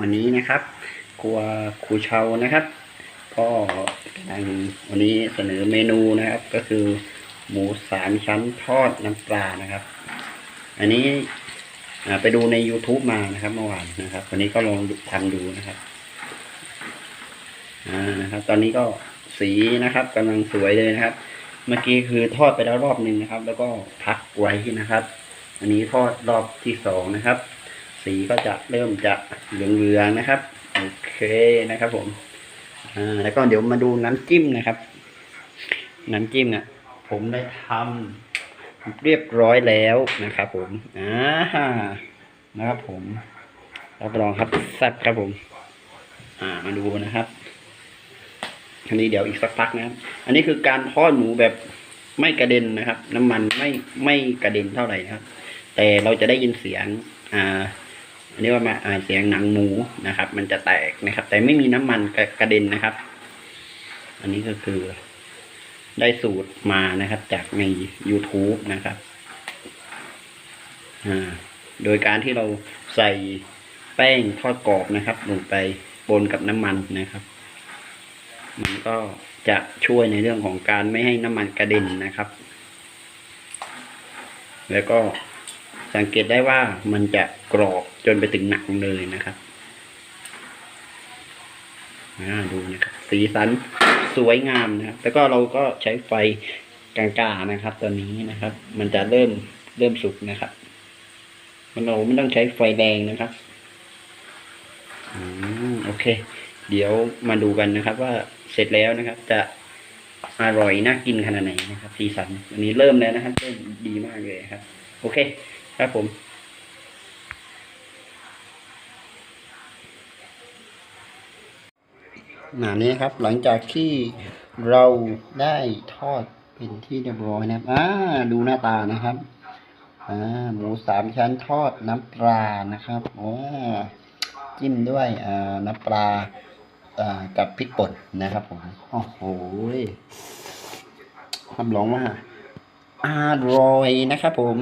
วันนี้นะครับ ครัวครูเชานะครับ ก็กำลังวันนี้เสนอเมนูนะครับ ก็คือ หมูสามชั้นทอดน้ำปลานะครับ อันนี้ไปดูใน YouTube มานะครับเมื่อวานนะครับ วันนี้ก็ลองทำดูนะครับอ่านะครับ ตอนนี้ก็สีนะครับกำลังสวยเลยนะครับ เมื่อกี้คือทอดไปแล้วรอบหนึ่งนะครับ แล้วก็พักไว้นะครับ อันนี้ทอดรอบที่สองนะครับ สีก็จะเริ่มจะเหลืองๆนะครับโอเคนะครับ ผมอ่าแล้วก็เดี๋ยวมาดูน้ำจิ้มนะครับ น้ำจิ้มเนี่ยผมได้ทำเรียบร้อยแล้วนะครับผมอ่านะครับ ผมรับรองครับแซ่บครับผม อ่ามาดูนะครับอันนี้เดี๋ยวอีกสักพักนะครับ อันนี้คือการทอดหมูแบบไม่กระเด็นนะครับ น้ำมันไม่ไม่กระเด็นเท่าไหร่นะครับ แต่เราจะได้ยินเสียง อ่า อันนี้ว่ามาเสียงหนังหมูนะครับ มันจะแตกนะครับ แต่ไม่มีน้ำมันกระกระเด็นนะครับ อันนี้ก็คือได้สูตรมานะครับ จากใน YouTube นะครับอ่าโดยการที่เราใส่แป้งทอดกรอบนะครับ ลงไปบนกับน้ำมันนะครับ มันก็จะช่วยในเรื่องของการไม่ให้น้ำมันกระเด็นนะครับ แล้วก็ สังเกตได้ว่ามันจะกรอบจนไปถึงหนังเลยนะครับดูนะครับ สีสันสวยงามนะครับ แล้วก็เราก็ใช้ไฟกลางๆนะครับ ตอนนี้นะครับ มันจะเริ่มเริ่มสุกนะครับ มันเราไม่ต้องใช้ไฟแดงนะครับอืมโอเค เดี๋ยวมาดูกันนะครับ ว่าเสร็จแล้วนะครับ จะอร่อยน่ากินขนาดไหนนะครับ สีสันอันนี้เริ่มแล้วนะครับเริ่มดีมากเลยครับ โอเค ครับผม หนานี้ครับ หลังจากที่เราได้ทอดเป็นที่เรียบร้อยนะครับอ่าดูหน้าตานะครับอ่าหมูสามชั้นทอดน้ำปลานะครับว้าจิ้มด้วยอ่าน้ำปลาอ่ากับพริกป่นนะครับผมโอ้โหรับรองว่าอร่อยนะครับผม